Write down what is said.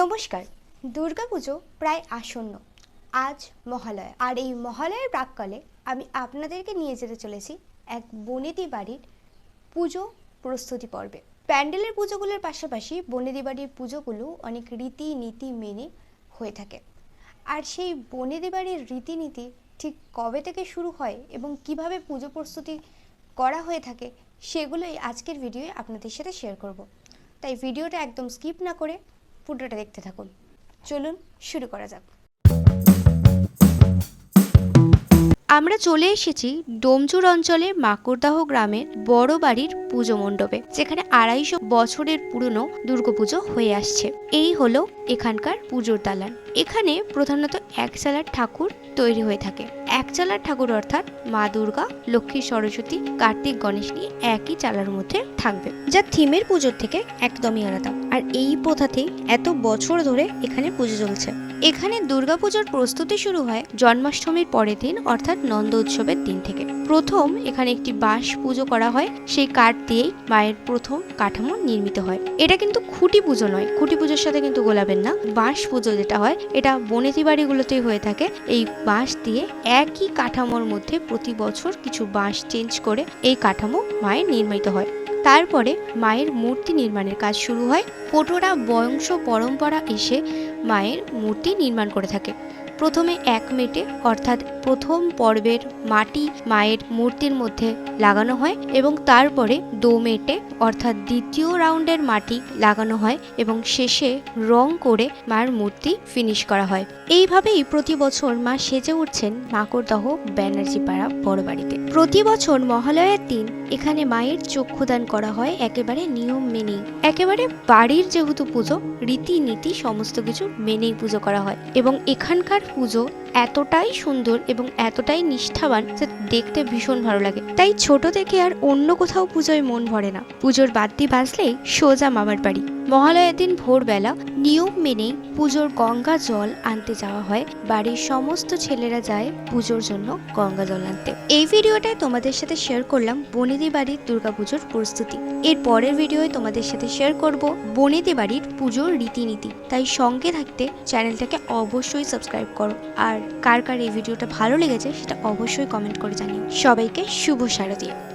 নমস্কার, দুর্গাপুজো প্রায় আসন্ন, আজ মহালয়া। আর এই মহালয়ার প্রাককালে আমি আপনাদেরকে নিয়ে যেতে চলেছি এক বনেদি বাড়ির পুজো প্রস্তুতি পর্বে। প্যান্ডেলের পুজোগুলোর পাশাপাশি বনেদি বাড়ির পুজোগুলো অনেক রীতি নীতি মেনে হয়ে থাকে। আর সেই বনেদি বাড়ির রীতিনীতি ঠিক কবে থেকে শুরু হয় এবং কীভাবে পুজো প্রস্তুতি করা হয়ে থাকে সেগুলোই আজকের ভিডিওয়ে আপনাদের সাথে শেয়ার করব। তাই ভিডিওটা একদম স্কিপ না করে পুরোটা দেখতে থাকুন। চলুন, শুরু করা যাক। আমরা চলে এসেছি ডোমচুর অঞ্চলের মাকুরদাহ গ্রামের বড় বাড়ির পুজো মণ্ডপে, যেখানে আড়াইশো বছরের পুরনো দুর্গাপুজো হয়ে আসছে। এই হলো এখানকার পুজোর দালান। এখানে প্রধানত এক ঠাকুর তৈরি হয়ে থাকে। এক চালার ঠাকুর অর্থাৎ মা দুর্গা, লক্ষ্মী সরস্বতী, কার্তিক গণেশ নিয়ে একই চালার মধ্যে থাকবে। যা থিমের পুজোর থেকে একদমই আলাদা। আর এই প্রথাতেই এত বছর ধরে এখানে পুজো চলছে। এখানে দুর্গাপুজোর প্রস্তুতি শুরু হয় জন্মাষ্টমীর পরের দিন, অর্থাৎ নন্দ উৎসবের দিন থেকে। প্রথম এখানে একটি বাঁশ পুজো করা হয়, সেই কাঠ দিয়েই মায়ের প্রথম কাঠামো নির্মিত হয়। এটা কিন্তু খুঁটি পুজো নয়, খুঁটি পুজোর সাথে কিন্তু গোলাবেন না, বাঁশ পুজো যেটা হয়, এটা বনেতি বাড়িগুলোতেই হয়ে থাকে। এই বাঁশ দিয়ে একই কাঠামোর মধ্যে প্রতি বছর কিছু বাঁশ চেঞ্জ করে এই কাঠামো মায়ের নির্মিত হয়। তারপরে মায়ের মূর্তি নির্মাণের কাজ শুরু হয়। পটোরা বংশ পরম্পরা এসে মায়ের মূর্তি নির্মাণ করে থাকে। প্রথমে এক মেটে, অর্থাৎ প্রথম পর্বের মাটি মায়ের মূর্তির মধ্যে লাগানো হয় এবং তারপরে দো মেটে, অর্থাৎ দ্বিতীয় রাউন্ডের মাটি লাগানো হয় এবং শেষে রং করে মায়ের মূর্তি ফিনিশ করা হয়। এইভাবেই প্রতি বছর মা সেজে উঠছেন মাকড়দহ ব্যানার্জি পাড়া বড় বাড়িতে প্রতি বছর মহালয়ার দিন এখানে মায়ের চক্ষুদান করা হয় একেবারে নিয়ম মেনেই। একেবারে বাড়ির যেহেতু পুজো, রীতিনীতি সমস্ত কিছু মেনেই পুজো করা হয়। এবং এখানকার পুজো এতটাই সুন্দর এবং এতটাই নিষ্ঠাবান যে দেখতে ভীষণ ভালো লাগে। তাই ছোট থেকে আর অন্য কোথাও পুজোয় মন ভরে না। পুজোর বাদ্যি বাজলেই সোজা মামার বাড়ি। মহালয়ার দিন ভোরবেলা নিয়ম মেনে পুজোর গঙ্গা জল আনতে যাওয়া হয়। বাড়ির সমস্ত ছেলেরা যায় পুজোর জন্য গঙ্গা জল আনতে। এই ভিডিওটায় তোমাদের সাথে শেয়ার করলাম বনেদি বাড়ির দুর্গাপুজোর প্রস্তুতি। এর পরের ভিডিওয় তোমাদের সাথে শেয়ার করব বনেদি বাড়ির পুজোর রীতিনীতি। তাই সঙ্গে থাকতে চ্যানেলটাকে অবশ্যই সাবস্ক্রাইব করো। আর কার কার এই ভিডিওটা ভালো লেগেছে সেটা অবশ্যই কমেন্ট করে জানিও। সবাইকে শুভ শারদীয়া।